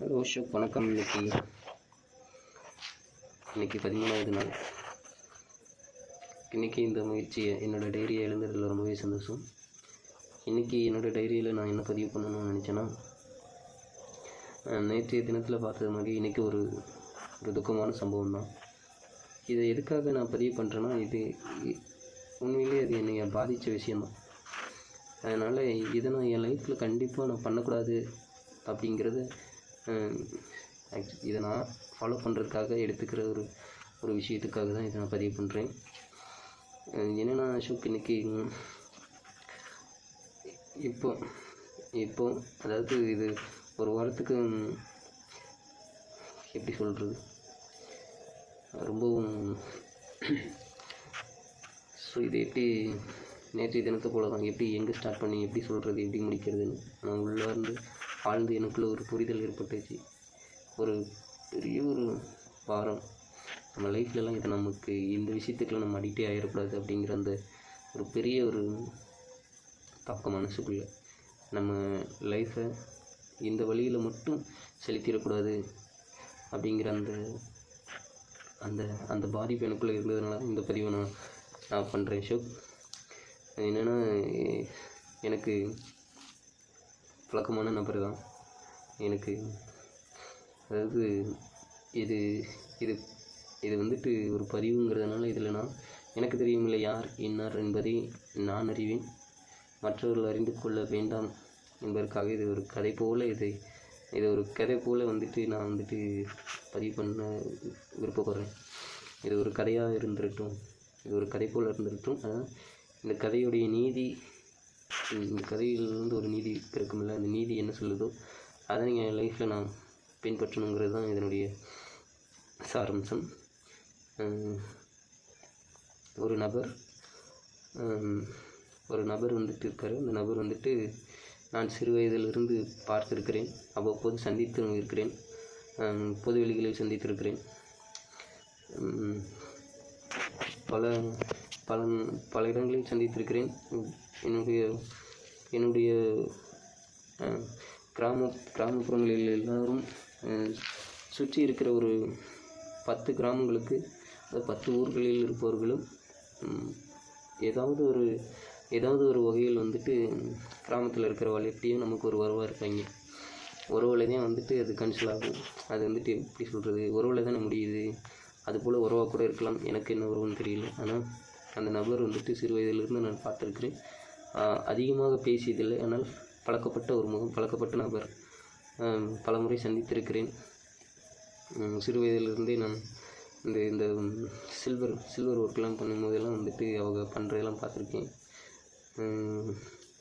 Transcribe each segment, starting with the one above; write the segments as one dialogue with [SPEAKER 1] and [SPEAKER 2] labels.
[SPEAKER 1] Hello Ashok வணக்கம். இன்னைக்கு இன்னைக்கு பதிமூணாவது நாள். இன்னைக்கு இந்த முயற்சியை என்னோடய டைரியை எழுதுறதுல ரொம்பவே சந்தோஷம். இன்னைக்கு என்னோடய டைரியில் நான் என்ன பதிவு பண்ணணும்னு நினச்சேன்னா நேற்றைய தினத்தில் பார்த்தது மாதிரி இன்றைக்கி ஒரு ஒரு துக்கமான சம்பவம் தான். இதை எதுக்காக நான் பதிவு பண்ணுறேன்னா இது உண்மையிலேயே அது என்னை பாதித்த விஷயந்தான் அதனால் இதை நான் என் லைஃப்பில் கண்டிப்பாக நான் பண்ணக்கூடாது அப்படிங்கிறத இதை நான் ஃபாலோ பண்ணுறதுக்காக எடுத்துக்கிற ஒரு ஒரு விஷயத்துக்காக தான் இதை நான் பதிவு பண்ணுறேன் என்னென்னா அசோக் இன்னைக்கு இப்போ இப்போ அதாவது இது ஒரு வாரத்துக்கு எப்படி சொல்கிறது ரொம்பவும் ஸோ இது எப்படி நேற்றைய தினத்தை போல தான் எப்படி எங்கே ஸ்டார்ட் பண்ணி எப்படி சொல்கிறது எப்படி முடிக்கிறதுன்னு நான் உள்ளே இருந்து ஆழ்ந்து எனக்குள்ளே ஒரு புரிதல் ஏற்பட்டுச்சு. ஒரு பெரிய ஒரு வாரம் நம்ம லைஃப்லலாம் இது நமக்கு இந்த விஷயத்துக்குலாம் நம்ம அடிக்டே ஆகிடக்கூடாது அப்படிங்கிற அந்த ஒரு பெரிய ஒரு தாக்கம் மனசுக்குள்ளே நம்ம லைஃப்பை இந்த வழியில் மட்டும் செலுத்திடக்கூடாது அப்படிங்கிற அந்த அந்த அந்த பாதிப்பு எனக்குள்ளே இருந்ததுனால இந்த பதிவை நான் நான் பண்ணுறேன் ஷோ என்னென்னா எனக்கு பழக்கமான நபர் தான். எனக்கு அதாவது இது இது இது வந்துட்டு ஒரு பதிவுங்கிறதுனால இதில் நான் எனக்கு தெரியுமில்லை யார் இன்னார் என்பதை நான் அறிவேன். மற்றவர்கள் அறிந்து கொள்ள வேண்டாம் என்பதற்காக இது ஒரு கதை போல் இதை இது ஒரு கதை போல் வந்துட்டு நான் வந்துட்டு பதிவு பண்ண விருப்பப்படுறேன். இது ஒரு கதையாக இருந்திருக்கட்டும். இது ஒரு கதை போல் இருந்திருக்கட்டும். ஆனால் இந்த கதையுடைய நீதி கதையிலிருந்து ஒரு நீதி பிறக்குமில்ல அந்த நீதி என்ன சொல்லுதோ அதை என் லைஃப்பில் நான் பின்பற்றணுங்கிறது தான் இதனுடைய சாரம்சம். ஒரு நபர் ஒரு நபர் வந்துட்டு இருக்கார். அந்த நபர் வந்துட்டு நான் சிறு வயதிலிருந்து பார்த்திருக்கிறேன். அவ்வப்போது சந்தித்து இருக்கிறேன். பொது வெளிகளில் சந்தித்திருக்கிறேன் பல பல பல இடங்களில் சந்தித்திருக்கிறேன். என்னுடைய என்னுடைய கிராம கிராமப்புறங்களில் எல்லோரும் சுற்றி இருக்கிற ஒரு பத்து கிராமங்களுக்கு அந்த பத்து ஊர்களில் இருப்பவர்களும் ஏதாவது ஒரு ஏதாவது ஒரு வகையில் வந்துட்டு கிராமத்தில் இருக்கிற எப்படியும் நமக்கு ஒரு உறவாக இருப்பாங்க. உறவில் தான் வந்துட்டு அது கன்சல் ஆகும். அது வந்துட்டு எப்படி சொல்கிறது உறவில் தானே முடியுது. அதுபோல் உறவாக கூட இருக்கலாம். எனக்கு என்ன உறவுன்னு தெரியல. ஆனால் அந்த நபர் வந்துட்டு சிறு வயதிலிருந்து நான் பார்த்துருக்குறேன். அதிகமாக பேசியதில்லை. ஆனால் பழக்கப்பட்ட ஒரு முகம் பழக்கப்பட்ட நபர் பலமுறை பல முறை சந்தித்திருக்கிறேன் சிறு வயதிலிருந்தே நான் இந்த இந்த சில்வர் சில்வர் ஒர்க்லாம் பண்ணும்போதெல்லாம் வந்துட்டு அவங்க பண்ணுறதெல்லாம் பார்த்துருக்கேன்.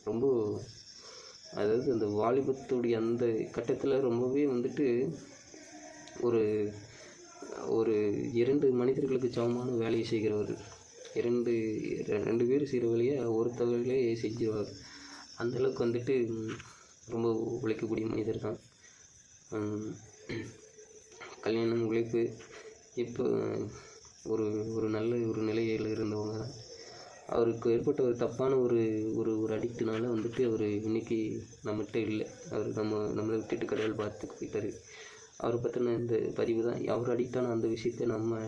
[SPEAKER 1] ரொம்ப அதாவது அந்த வாலிபத்துடைய அந்த கட்டத்தில் ரொம்பவே வந்துட்டு ஒரு ஒரு இரண்டு மனிதர்களுக்கு சமமான வேலையை செய்கிறவர் இரண்டு ரெண்டு பேர் செய்கிற வேலையை ஒருத்தவர்களே செஞ்சிருவார். அந்தளவுக்கு வந்துட்டு ரொம்ப உழைக்கக்கூடிய மனிதர் தான். கல்யாணம் உழைப்பு இப்போ ஒரு ஒரு நல்ல ஒரு நிலையில் இருந்தவங்க தான். அவருக்கு ஏற்பட்ட ஒரு தப்பான ஒரு ஒரு ஒரு அடிக்டினால வந்துட்டு அவர் இன்னைக்கு நம்மகிட்ட இல்லை. அவர் நம்ம நம்மளை விட்டுட்டு கடவுள் பார்த்துக்கு போயிட்டார். அவரை பற்றின இந்த பதிவு தான். அவர் அடிக்டான அந்த விஷயத்தை நம்ம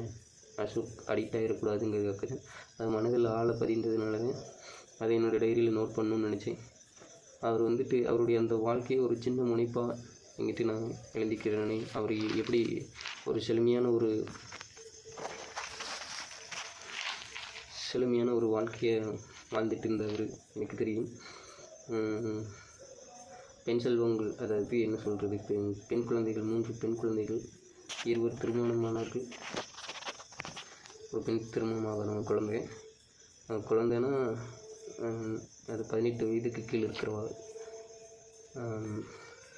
[SPEAKER 1] அசோக் அடிக்ட் ஆகிடக்கூடாதுங்கிறதுக்காக தான் அது மனதில் ஆழ பதிந்ததுனால தான் அதை என்னோடய டைரியில் நோட் பண்ணணும்னு நினச்சேன். அவர் வந்துட்டு அவருடைய அந்த வாழ்க்கையை ஒரு சின்ன முனைப்பாக எங்கிட்ட நான் எழுதிக்கிறேனே அவர் எப்படி ஒரு செழுமையான ஒரு செழுமையான ஒரு வாழ்க்கையை வாழ்ந்துட்டு இருந்தவர் எனக்கு தெரியும். பெண் செல்வங்கள் அதாவது என்ன சொல்கிறது பெண் பெண் குழந்தைகள் மூன்று பெண் குழந்தைகள் இருவர் திருமணமானார்கள். ஒரு பெண் திருமணமாகணும் குழந்தை அந்த குழந்தைன்னா அது பதினெட்டு வயதுக்கு கீழே இருக்கிறவா.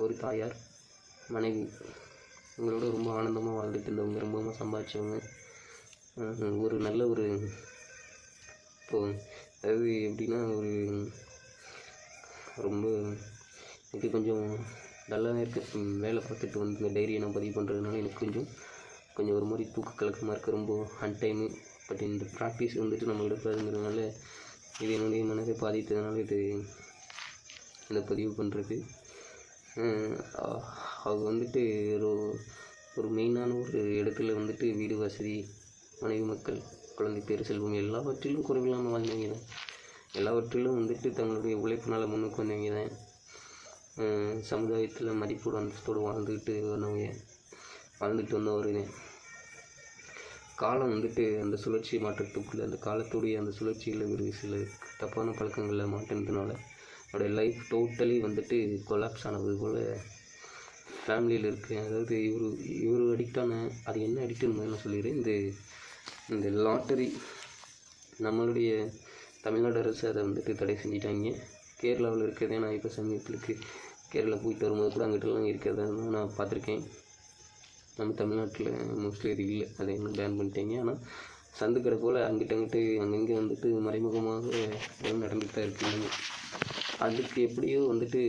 [SPEAKER 1] ஒரு தாயார் மனைவி. இவங்களோட ரொம்ப ஆனந்தமாக வாழ்ந்துட்டு இருந்தவங்க ரொம்பவும் சம்பாதிச்சவங்க. ஒரு நல்ல ஒரு இப்போ அதாவது எப்படின்னா ஒரு ரொம்ப இது கொஞ்சம் டல்லாக இருக்குது வேலை பார்த்துட்டு வந்து இந்த டைரியை நான் பதிவு பண்ணுறதுனால எனக்கு கொஞ்சம் கொஞ்சம் ஒரு மாதிரி தூக்க கலக்கமாக இருக்குது ரொம்ப அன்டைமு பட் இந்த ப்ராக்டிஸ் வந்துட்டு நம்மளோட பிறகுங்கிறதுனால இது என்னுடைய மனதை பாதித்ததுனால இது இந்த பதிவு பண்ணுறது அவங்க வந்துட்டு ஒரு ஒரு மெயினான ஒரு இடத்துல வந்துட்டு வீடு வசதி மனைவி மக்கள் குழந்தை பேர் செல்வம் எல்லாவற்றிலும் குறைவில்லாமல் வாழ்ந்தவங்க தான். எல்லாவற்றிலும் வந்துட்டு தங்களுடைய உழைப்பினால் முன்னுக்கு வந்தவங்க தான். சமுதாயத்தில் மதிப்போடு அந்தஸ்தோடு வாழ்ந்துக்கிட்டு வந்தவங்க வாழ்ந்துட்டு வந்தவர் காலம் வந்துட்டு அந்த சுழற்சி மாற்றத்துக்குள்ளே அந்த காலத்துடைய அந்த சுழற்சியில் ஒரு சில தப்பான பழக்கங்களில் மாட்டினதுனால அவருடைய லைஃப் டோட்டலி வந்துட்டு கொலாப்ஸ் ஆனது போல் ஃபேமிலியில் இருக்கு. அதாவது இவர் இவர் அடிக்டான அது என்ன அடிக்ட்னு நான் சொல்லிடுறேன். இந்த இந்த லாட்டரி நம்மளுடைய தமிழ்நாடு அரசு அதை வந்துட்டு தடை செஞ்சிட்டாங்க. கேரளாவில் இருக்கிறதே நான் இப்போ சமீபத்துக்கு கேரளா போயிட்டு வரும்போது கூட அங்கிட்டலாம் இருக்கிறத நான் பார்த்துருக்கேன். நம்ம தமிழ்நாட்டில் மோஸ்ட்லி அது இல்லை. அதை இன்னும் பேன் பண்ணிட்டாங்க. ஆனால் சந்துக்கிற போல் அங்கிட்ட அங்கிட்டு அங்கங்கே வந்துட்டு மறைமுகமாக நடந்துகிட்டு நடந்துட்டு தான் இருக்குங்க அதுக்கு எப்படியோ வந்துட்டு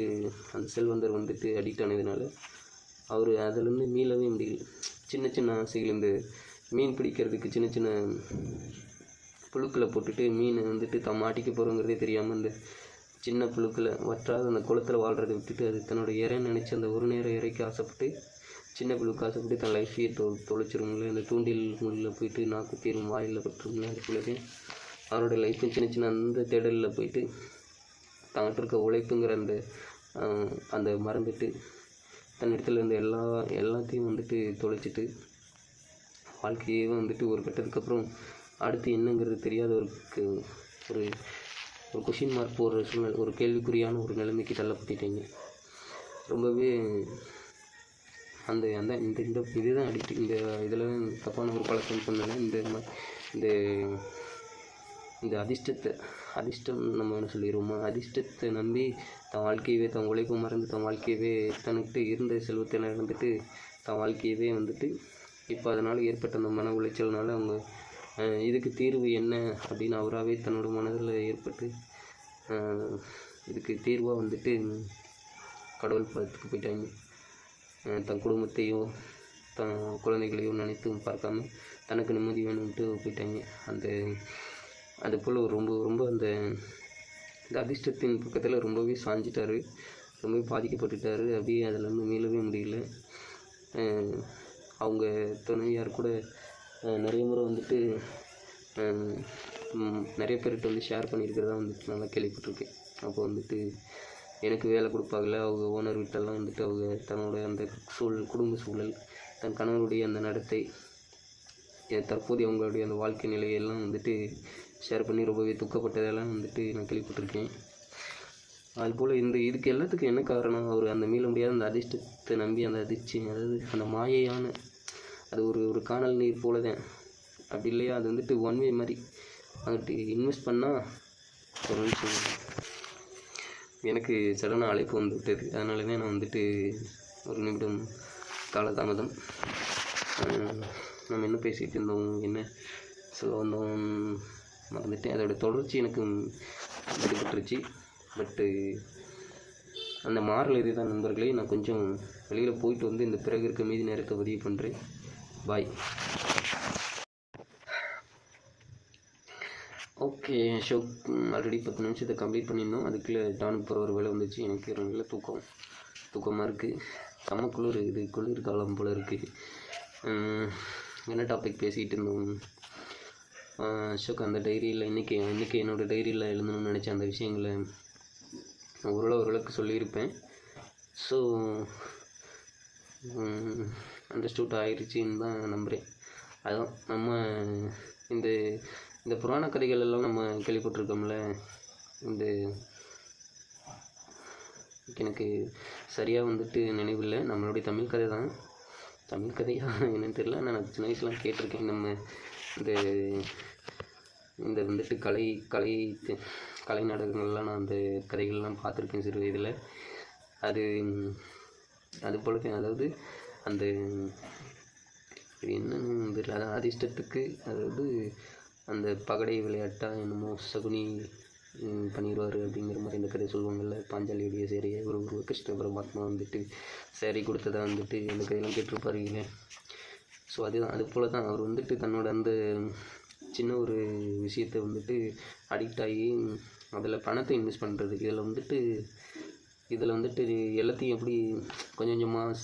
[SPEAKER 1] அந்த செல்வந்தர் வந்துட்டு அடிக்ட் ஆனதுனால அவர் அதிலேருந்து மீளவே முடியல. சின்ன சின்ன ஆசைகள் இந்த மீன் பிடிக்கிறதுக்கு சின்ன சின்ன புழுக்களை போட்டுட்டு மீனை வந்துட்டு தான் மாட்டிக்க போகிறோங்கிறதே தெரியாமல் அந்த சின்ன புழுக்களை வற்றாத அந்த குளத்தில் வாழ்கிறத விட்டுட்டு அது தன்னோட இறைன்னு நினச்சி அந்த ஒரு நேரம் இறைக்கு ஆசைப்பட்டு சின்ன புழு காசு போட்டு தன் லைஃபையே தொ தொலைச்சிருங்களே அந்த தூண்டில் முள்ளில் போயிட்டு நாக்கு தீரும் வாயில் பட்டுருங்களே அதுக்குள்ளே அவரோட லைஃப்பும் சின்ன சின்ன அந்த தேடலில் போயிட்டு தங்கிட்ட இருக்க உழைப்புங்கிற அந்த அந்த மறந்துட்டு தன்னிடத்துல இருந்த எல்லா எல்லாத்தையும் வந்துட்டு தொலைச்சிட்டு வாழ்க்கையே வந்துட்டு ஒரு கட்டத்துக்கு அப்புறம் அடுத்து என்னங்கிறது தெரியாத ஒரு ஒரு ஒரு கொஷின் மார்க் போடுற சூழ்நிலை ஒரு கேள்விக்குறியான ஒரு நிலைமைக்கு தள்ளப்பட்டுட்டீங்க. ரொம்பவே அந்த அந்த இந்த இந்த இதுதான் அடிக்ட் இந்த இதில் தப்பான ஒரு பழக்கம் பண்ணல இந்த இந்த இந்த அதிர்ஷ்டத்தை அதிர்ஷ்டம் நம்ம என்ன சொல்லிடுவோமா அதிர்ஷ்டத்தை நம்பி தன் வாழ்க்கையவே தன் உழைப்பு மறந்து தன் வாழ்க்கையவே தன்கிட்ட இருந்த செல்வத்தை இழந்துட்டு தன் வாழ்க்கையவே வந்துட்டு இப்போ அதனால் ஏற்பட்ட அந்த மன உளைச்சல்னால அவங்க இதுக்கு தீர்வு என்ன அப்படின்னு அவராகவே தன்னோட மனதில் ஏற்பட்டு இதுக்கு தீர்வாக வந்துட்டு கடவுள் பதத்துக்கு போயிட்டாங்க. தன் குடும்பத்தையோ தன் குழந்தைகளையோ நினைத்தும் பார்க்காம தனக்கு நிம்மதி வேணும்ன்ட்டு போயிட்டாங்க. அந்த அது போல் ரொம்ப ரொம்ப அந்த இந்த அதிர்ஷ்டத்தின் பக்கத்தில் ரொம்பவே சாஞ்சிட்டார். ரொம்பவே பாதிக்கப்பட்டுட்டார். அப்படியே அதிலேருந்து மீளவே முடியல. அவங்க துணைவியார் கூட நிறைய முறை வந்துட்டு நிறைய பேர்கிட்ட வந்து ஷேர் பண்ணியிருக்கிறதா வந்துட்டு நல்லா கேள்விப்பட்டிருக்கேன். அப்போ வந்துட்டு எனக்கு வேலை கொடுப்பாங்கல்ல அவங்க ஓனர் வீட்டெல்லாம் வந்துட்டு அவங்க தன்னோட அந்த சூழல் குடும்ப சூழல் தன் கணவருடைய அந்த நடத்தை தற்போதைய அவங்களுடைய அந்த வாழ்க்கை நிலையெல்லாம் வந்துட்டு ஷேர் பண்ணி ரொம்பவே துக்கப்பட்டதெல்லாம் வந்துட்டு நான் கேள்விப்பட்டிருக்கேன். அதுபோல் இந்த இதுக்கு எல்லாத்துக்கும் என்ன காரணம்? அவர் அந்த மீள முடியாத அந்த அதிர்ஷ்டத்தை நம்பி அந்த அதிர்ச்சி அதாவது அந்த மாயையான அது ஒரு ஒரு காணல் நீர் போல தான் அப்படி இல்லையா? அது வந்துட்டு ஒன் வே மாதிரி அங்கிட்டு இன்வெஸ்ட் பண்ணால் ஒரு நிமிஷம் எனக்கு சடனாக அழைப்பு வந்து விட்டது அதனால தான் நான் வந்துட்டு ஒரு நிமிடம் காலதாமதம். நம்ம என்ன பேசிகிட்டு இருந்தோம் என்ன சொல்ல வந்தோம் மறந்துட்டேன். அதோடய தொடர்ச்சி எனக்கு விடுபட்டுருச்சு. பட்டு அந்த மாறல் இதுதான் நண்பர்களே. நான் கொஞ்சம் வெளியில் போயிட்டு வந்து இந்த பிறகு இருக்க மீதி நேரத்தை பதிவு பண்ணுறேன் பாய். ஓகே ஷோ ஆல்ரெடி பத்து நிமிஷத்தை கம்ப்ளீட் பண்ணியிருந்தோம். அதுக்குள்ளே டானுக்கு போகிற ஒரு வேலை வந்துச்சு. எனக்கு நல்ல தூக்கம். தூக்கமாக இருக்குது செம்ம குளிர். இது குளிர் காலம் போல் இருக்குது என்ன டாபிக் பேசிகிட்டு இருந்தோம்? அசோக் அந்த டைரியில் இன்றைக்கி இன்றைக்கி என்னோடய டைரியில் எழுதணும்னு நினச்ச அந்த விஷயங்களை ஓரளவு ஓரளவுக்கு சொல்லியிருப்பேன். ஸோ அண்டர்ஸ்டூட் ஆயிடுச்சின்னு தான் நம்புகிறேன் அதுதான் நம்ம இந்த இந்த புராண கதைகள் எல்லாம் நம்ம கேள்விப்பட்டிருக்கோம்ல. இந்த எனக்கு சரியாக வந்துட்டு நினைவில்லை. நம்மளுடைய தமிழ் கதை தான். தமிழ் கதையா என்னன்னு தெரியல. நான் சின்ன வயசுலாம் கேட்டிருக்கேன். நம்ம இந்த இந்த வந்துட்டு கலை கலை கலை நாடகங்கள்லாம் நான் அந்த கதைகள்லாம் பார்த்துருக்கேன் சிறு வயதில். அது அது போலவே அதாவது அந்த என்னன்னு தெரியல. அதான் அதிர்ஷ்டத்துக்கு அதாவது அந்த பகடை விளையாட்டாக என்னமோ சகுனி பண்ணிடுவார் அப்படிங்கிற மாதிரி இந்த கதை சொல்லுவாங்கள்ல பாஞ்சாலியுடைய சேரையை ஒரு ஒரு கிருஷ்ண பரமாத்மா வந்துட்டு சேரீ கொடுத்ததா வந்துட்டு இந்த கதையெல்லாம் கேட்டிருப்பாருங்க ஸோ அதுதான். அது போல் தான் அவர் வந்துட்டு தன்னோட அந்த சின்ன ஒரு விஷயத்தை வந்துட்டு அடிக்ட் ஆகி அதில் பணத்தை இன்வெஸ்ட் பண்ணுறது இதில் வந்துட்டு இதில் வந்துட்டு எல்லாத்தையும் எப்படி கொஞ்சம் கொஞ்சமாக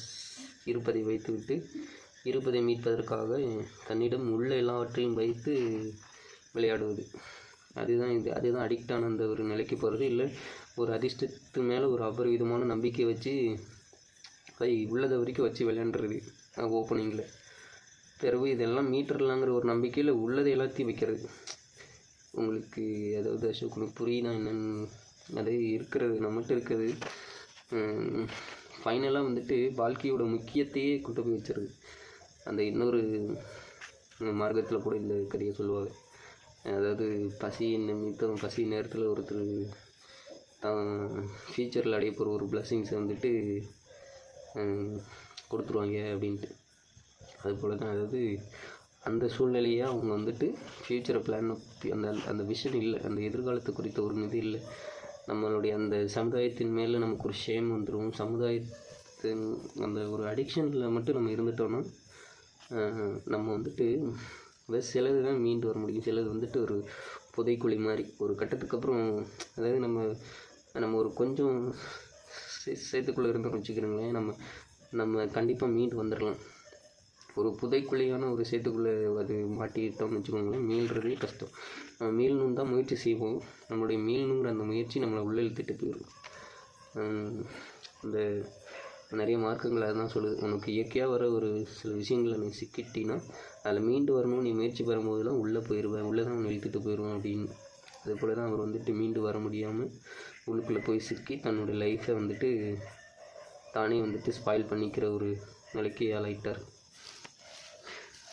[SPEAKER 1] இருப்பதை வைத்துவிட்டு இருப்பதை மீட்பதற்காக தன்னிடம் உள்ள எல்லாவற்றையும் வைத்து விளையாடுவது. அதுதான் இது. அதுதான் அடிக்ட் ஆன அந்த ஒரு நிலைக்கு போகிறது இல்லை ஒரு அதிர்ஷ்டத்து மேலே ஒரு அபரிவிதமான நம்பிக்கை வச்சு அதை உள்ளதை வரைக்கும் வச்சு விளையாண்டுறது. ஓப்பனிங்கில் பிறகு இதெல்லாம் மீட்டர்லாங்கிற ஒரு நம்பிக்கையில் உள்ளதை எல்லாத்தையும் வைக்கிறது. உங்களுக்கு அதாவது அசோக் உனக்கு புரியுதா என்னன்னு? அது இருக்கிறது நம்மகிட்ட இருக்கிறது. ஃபைனலாக வந்துட்டு வாழ்க்கையோட முக்கியத்தையே கொண்டு போய் வச்சிருது. அந்த இன்னொரு மார்க்கத்தில் கூட இந்த கதையை சொல்லுவாங்க. அதாவது பசி நிமித்தம் பசி நேரத்தில் ஒருத்தர் தான் ஃப்யூச்சரில் அடைய போகிற ஒரு பிளஸ்ஸிங்ஸை வந்துட்டு கொடுத்துருவாங்க அப்படின்ட்டு. அது போல தான் அதாவது அந்த சூழ்நிலையை அவங்க வந்துட்டு ஃப்யூச்சரை பிளான் அந்த அந்த விஷன் இல்லை அந்த எதிர்காலத்தை குறித்த ஒரு இது இல்லை. நம்மளுடைய அந்த சமுதாயத்தின் மேலே நமக்கு ஒரு ஷேம் வந்துடும் சமுதாயத்தின் அந்த ஒரு அடிக்ஷனில் மட்டும் நம்ம இருந்துட்டோம்னா நம்ம வந்துட்டு அதாவது சிலது தான் மீண்டு வர முடியும். சிலது வந்துட்டு ஒரு புதைக்குழி மாதிரி. ஒரு கட்டத்துக்கு அப்புறம் அதாவது நம்ம நம்ம ஒரு கொஞ்சம் சே- சேத்துக்குள்ளே இருந்தோம்னு வச்சுக்கிறோங்களேன் நம்ம நம்ம கண்டிப்பாக மீண்டு வந்துடலாம் ஒரு புதைக்குழியான ஒரு சேத்துக்குள்ளே அது மாட்டிட்டோம்னு வச்சுக்கோங்களேன் மீள்றதே கஷ்டம். நம்ம மீளணும் தான் முயற்சி செய்வோம். நம்மளுடைய மீளணுங்கிற அந்த முயற்சி நம்மளை உள்ளே இழுத்துட்டு போயிடும். அந்த நிறைய மார்க்கங்கள் அதுதான் சொல்லுது. உனக்கு இயற்கையாக வர ஒரு சில விஷயங்களை நீ சிக்கிட்டினா அதில் மீண்டு வரணும்னு நீ முயற்சி பெறும்போதெல்லாம் உள்ளே போயிடுவேன் உள்ளே தான் உன்னை இழுத்துட்டு போயிடுவேன் அப்படின்னு. அது போல தான் அவர் வந்துட்டு மீண்டு வர முடியாமல் உள்ளுக்குள்ளே போய் சிக்கி தன்னோட லைஃப்பை வந்துட்டு தானே வந்துட்டு ஸ்பாயில் பண்ணிக்கிற ஒரு நிலைக்கு ஆளாயிட்டார்.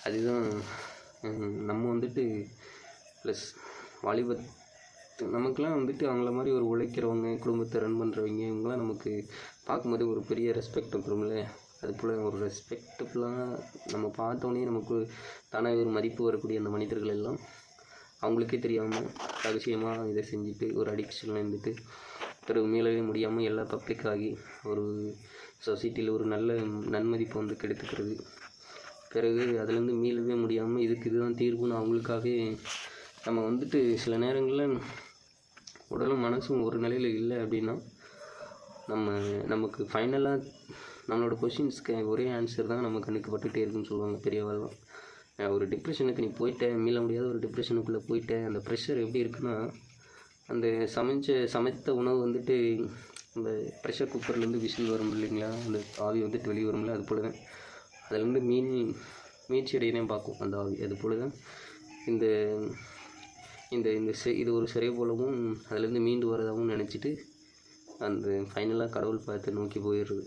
[SPEAKER 1] அதுதான் நம்ம வந்துட்டு ப்ளஸ் வாலிபத் நமக்குலாம் வந்துட்டு அவங்கள மாதிரி ஒரு உழைக்கிறவங்க குடும்பத்தை ரன் பண்ணுறவங்க இவங்கெல்லாம் நமக்கு பார்க்கும்போது ஒரு பெரிய ரெஸ்பெக்ட் வந்துடும்ல அது போல் ஒரு ரெஸ்பெக்டபுளாக நம்ம பார்த்தோன்னே நமக்கு தானாக ஒரு மதிப்பு வரக்கூடிய அந்த மனிதர்கள் எல்லாம் அவங்களுக்கே தெரியாமல் ரகசியமாக இதை செஞ்சுட்டு ஒரு அடிக்ஷனில் இருந்துட்டு பிறகு மீளவே முடியாமல் எல்லாம் பப்ளிக் ஆகி ஒரு சொசைட்டியில் ஒரு நல்ல நன்மதிப்பை வந்து கெடுத்துக்கிறது. பிறகு அதுலேருந்து மீளவே முடியாமல் இதுக்கு இதுதான் தீர்வுன்னு அவங்களுக்காகவே நம்ம வந்துட்டு சில நேரங்களில் உடலும் மனசும் ஒரு நிலையில் இல்லை அப்படின்னா நம்ம நமக்கு ஃபைனலாக நம்மளோட கொஷின்ஸ்க்கு ஒரே ஆன்சர் தான் நம்ம கண்ணுக்கு பட்டுகிட்டே இருக்குன்னு சொல்லுவாங்க பெரியவெல்லாம் ஒரு டிப்ரெஷனுக்கு நீ போயிட்ட மீள முடியாத ஒரு டிப்ரெஷனுக்குள்ளே போயிட்ட அந்த ப்ரெஷர் எப்படி இருக்குன்னா அந்த சமைச்ச சமைத்த உணவு வந்துட்டு அந்த ப்ரெஷர் குக்கர்லேருந்து விசில் வரும் இல்லைங்களா? அந்த ஆவி வந்துட்டு வெளியே வரும்ல அது போல தான் வந்து மீன் மீட்சி அடையதான் பார்க்கும் அந்த ஆவி. அது போல தான் இந்த இந்த இந்த செ இது ஒரு சிறை போலவும் அதுலேருந்து மீண்டு வரதாகவும் நினச்சிட்டு அந்த ஃபைனலாக கடவுள் பார்த்து நோக்கி போயிடுது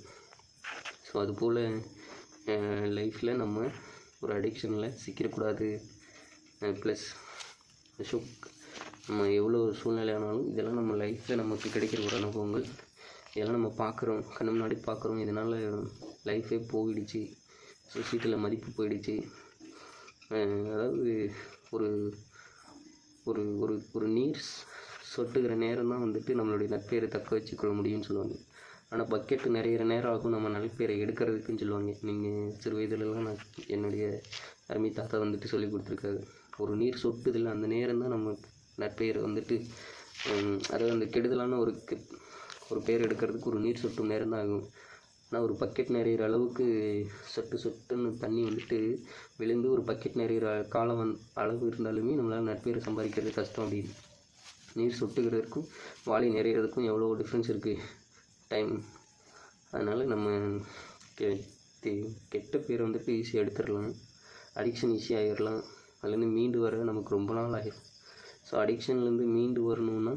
[SPEAKER 1] ஸோ அதுபோல் லைஃப்பில் நம்ம ஒரு அடிக்ஷனில் சிக்கிடக்கூடாது. ப்ளஸ் அசோக் நம்ம எவ்வளோ சூழ்நிலை ஆனாலும் இதெல்லாம் நம்ம லைஃப்பில் நமக்கு கிடைக்கிற ஒரு அனுபவங்கள். இதெல்லாம் நம்ம பார்க்குறோம் கண்ணு முன்னாடி பார்க்குறோம் இதனால் லைஃபே போயிடுச்சு. சொசைட்டியில் மதிப்பு போயிடுச்சு. அதாவது ஒரு ஒரு ஒரு ஒரு நீர் சொட்டுகிற நேரம் தான் வந்துட்டு நம்மளுடைய நட்பேரை தக்க வச்சுக்கொள்ள முடியும்னு சொல்லுவாங்க. ஆனால் பக்கெட்டு நிறையிற நேரம் ஆகும் நம்ம நட்பேரை எடுக்கிறதுக்குன்னு சொல்லுவாங்க. நீங்கள் சிறு வயதுலலாம் நான் என்னுடைய அருமை தாத்தா வந்துட்டு சொல்லி கொடுத்துருக்காரு. ஒரு நீர் சொட்டுதில்ல அந்த நேரம் தான் நம்ம நட்பெயரை வந்துட்டு அதாவது அந்த கெடுதலான ஒரு ஒரு பேர் எடுக்கிறதுக்கு ஒரு நீர் சொட்டும் நேரம் தான் ஆகும். ஆனால் ஒரு பக்கெட் நிறையிற அளவுக்கு சொட்டு சொட்டுன்னு தண்ணி வந்துட்டு விழுந்து ஒரு பக்கெட் நிறையிற காலம் வந் அளவு இருந்தாலுமே நம்மளால் நட்பேரை சம்பாதிக்கிறது கஷ்டம் அப்படின்னு நீர் சொட்டுகிறதுக்கும் வாளி நிறையிறதுக்கும் எவ்வளோ டிஃப்ரென்ஸ் இருக்குது டைம் அதனால் நம்ம கெ கெட்ட பேரை வந்துட்டு ஈஸியாக எடுத்துடலாம். அடிக்ஷன் ஈஸியாக ஆகிடலாம் அதுலேருந்து மீண்டு வர நமக்கு ரொம்ப நாள் ஆகிடும் ஸோ அடிக்ஷன்லேருந்து மீண்டு வரணுன்னா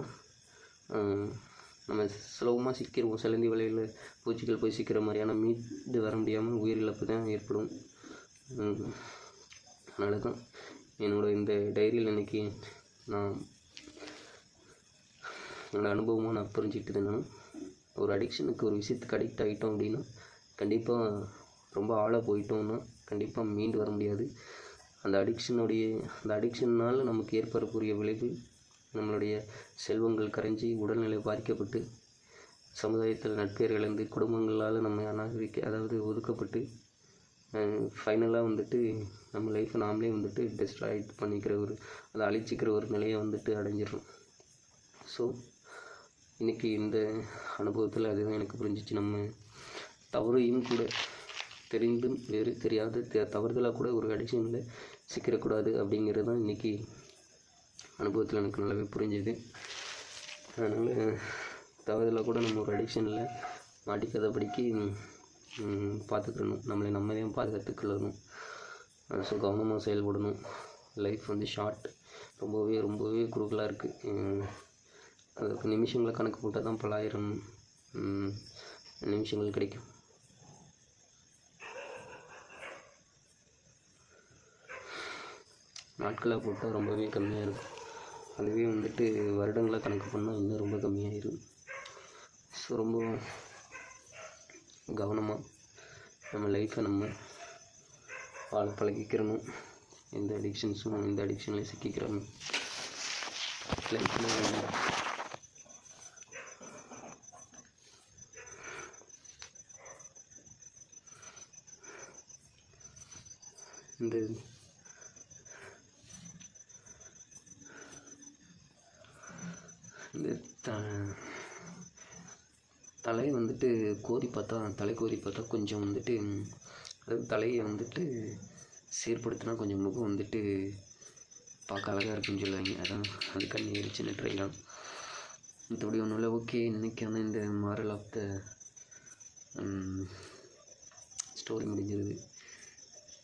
[SPEAKER 1] நம்ம சுலபமாக சிக்கிடுவோம் சிலந்தி வலையில் பூச்சிகள் போய் சிக்கிற மாதிரியான மீண்டு வர முடியாமல் உயிரிழப்பு தான் ஏற்படும். அதனால தான் என்னோட இந்த டைரியில் இன்றைக்கி நான் என்னோடய அனுபவமாக நான் புரிஞ்சுக்கிட்டது என்னன்னா ஒரு அடிக்ஷனுக்கு ஒரு விஷயத்துக்கு அடிக்ட் ஆகிட்டோம் அப்படின்னா கண்டிப்பாக ரொம்ப ஆழாக போயிட்டோம்னா கண்டிப்பாக மீண்டு வர முடியாது. அந்த அடிக்ஷனுடைய அந்த அடிக்ஷன்னால் நமக்கு ஏற்படக்கூடிய விளைவு நம்மளுடைய செல்வங்கள் கரைஞ்சி உடல்நிலை பாதிக்கப்பட்டு சமுதாயத்தில் நட்பேர் இழந்து குடும்பங்களால் நம்ம அநாகரிக்க அதாவது ஒதுக்கப்பட்டு ஃபைனலாக வந்துட்டு நம்ம லைஃப்பை நாமளே வந்துட்டு டெஸ்ட்ராய் பண்ணிக்கிற ஒரு அதை அழிச்சிக்கிற ஒரு நிலையை வந்துட்டு அடைஞ்சிடும் ஸோ இன்றைக்கி இந்த அனுபவத்தில் அதுதான் எனக்கு புரிஞ்சிச்சு. நம்ம தவறையும் கூட தெரிந்தும் வேறு தெரியாத த தவறுதலாக கூட ஒரு அடிஷனில் சிக்கிடக்கூடாது அப்படிங்கிறது தான் இன்றைக்கி அனுபவத்தில் எனக்கு நல்லாவே புரிஞ்சுது. அதனால் தவறுதலாக கூட நம்ம ஒரு அடிக்ஷனில் மாட்டிக்காதபடிக்கு பார்த்துக்கணும் நம்மளை நம்மளையும் தான் பாதுகாத்துக்கொள்ளணும் ஸோ கவனமாக செயல்படணும். லைஃப் வந்து ஷார்ட் ரொம்பவே ரொம்பவே குறுகலாக இருக்குது அதுக்கு நிமிஷங்களை கணக்கு போட்டால் தான் பலாயிரம் நிமிஷங்கள் கிடைக்கும். நாட்களாக போட்டால் ரொம்பவே கம்மியாக இருக்கும். அதுவே வந்துட்டு வருடங்களை கணக்கு பண்ணால் இன்னும் ரொம்ப கம்மியாயிரும். ஸோ ரொம்ப கவனமாக நம்ம லைஃப்பை நம்ம வாழ பழகிக்கிறணும். எந்த அடிக்ஷன்ஸும் எந்த அடிக்ஷன்லையும் சிக்கிக்கிறணும் லைஃப்பில் இந்த இந்த த தலையை வந்துட்டு கோரி பார்த்தா தலை கோரி பார்த்தா கொஞ்சம் வந்துட்டு அதாவது தலையை வந்துட்டு சீர்படுத்தினா கொஞ்சம் முகம் வந்துட்டு பார்க்க அழகாக இருக்குன்னு சொல்லுவாங்க. அதான் அதுக்கான ஒரு சின்ன ட்ரை தான். மற்றபடி ஒன்றும் இல்லை. ஓகே இன்றைக்கான இந்த மாரல் ஆஃப் த ஸ்டோரி முடிஞ்சிருது.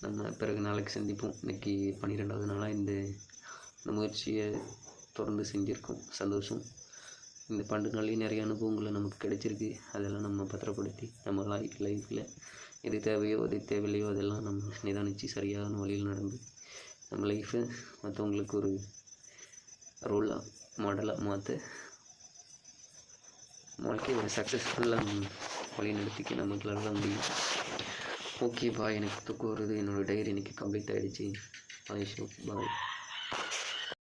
[SPEAKER 1] நம்ம பிறகு நாளைக்கு சந்திப்போம். இன்னைக்கு பன்னிரெண்டாவது நாளாக இந்த இந்த முயற்சியை தொடர்ந்து செஞ்சுருக்கோம். சந்தோஷம். இந்த பன்னெண்டு நிறைய அனுபவங்களை நமக்கு கிடைச்சிருக்கு. அதெல்லாம் நம்ம பத்திரப்படுத்தி நம்ம லைஃப் லைஃப்பில் எது தேவையோ எது தேவையில்லையோ அதெல்லாம் நம்ம நிதானித்து சரியான வழியில் நடந்து நம்ம லைஃப்பை மற்றவங்களுக்கு ஒரு ரோலாக மாடலாக மாற்ற வாழ்க்கையை ஒரு சக்ஸஸ்ஃபுல்லாக வழி நடத்திக்க நமக்கு தான் முடியும். ஓகே பாய் எனக்கு தூக்கம் வருது. என்னோடய டைரி இன்றைக்கி கம்ப்ளீட் ஆகிடுச்சு பாய் ஷோ பாய்